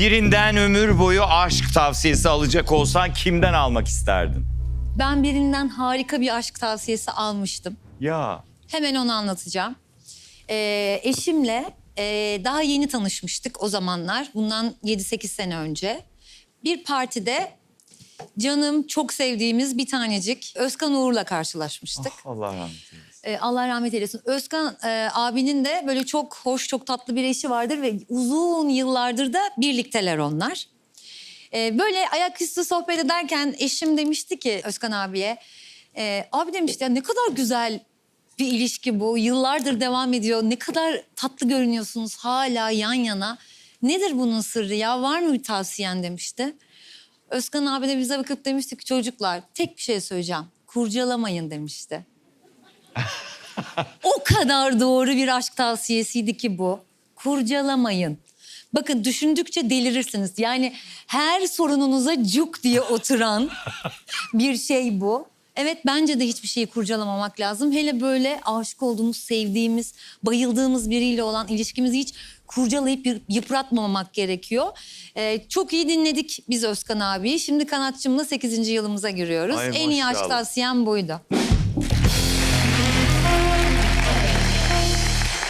Birinden ömür boyu aşk tavsiyesi alacak olsan kimden almak isterdin? Ben birinden harika bir aşk tavsiyesi almıştım. Ya Hemen onu anlatacağım. Ee, eşimle e, daha yeni tanışmıştık o zamanlar. Bundan 7-8 sene önce. Bir partide canım çok sevdiğimiz bir tanecik Özkan Uğur'la karşılaşmıştık. Allah rahmet eylesin. Ee, Allah rahmet eylesin. Özkan e, abinin de böyle çok hoş, çok tatlı bir eşi vardır ve uzun yıllardır da birlikteler onlar. Ee, böyle ayaküstü sohbet ederken eşim demişti ki Özkan abiye, e, abi demişti ya ne kadar güzel bir ilişki bu. Yıllardır devam ediyor. Ne kadar tatlı görünüyorsunuz hala yan yana. Nedir bunun sırrı ya? Var mı bir tavsiyen demişti. Özkan abi de bize bakıp demişti ki çocuklar tek bir şey söyleyeceğim. Kurcalamayın demişti. O kadar doğru bir aşk tavsiyesiydi ki bu. Kurcalamayın. Bakın düşündükçe delirirsiniz. Yani her sorununuza cuk diye oturan bir şey bu. Evet bence de hiçbir şeyi kurcalamamak lazım. Hele böyle aşık olduğumuz, sevdiğimiz, bayıldığımız biriyle olan ilişkimizi hiç kurcalayıp yı- yıpratmamak gerekiyor. Ee, çok iyi dinledik biz Özkan abiyi. Şimdi kanatçımla 8. yılımıza giriyoruz. Ay, en iyi aşk tavsiyem buydu.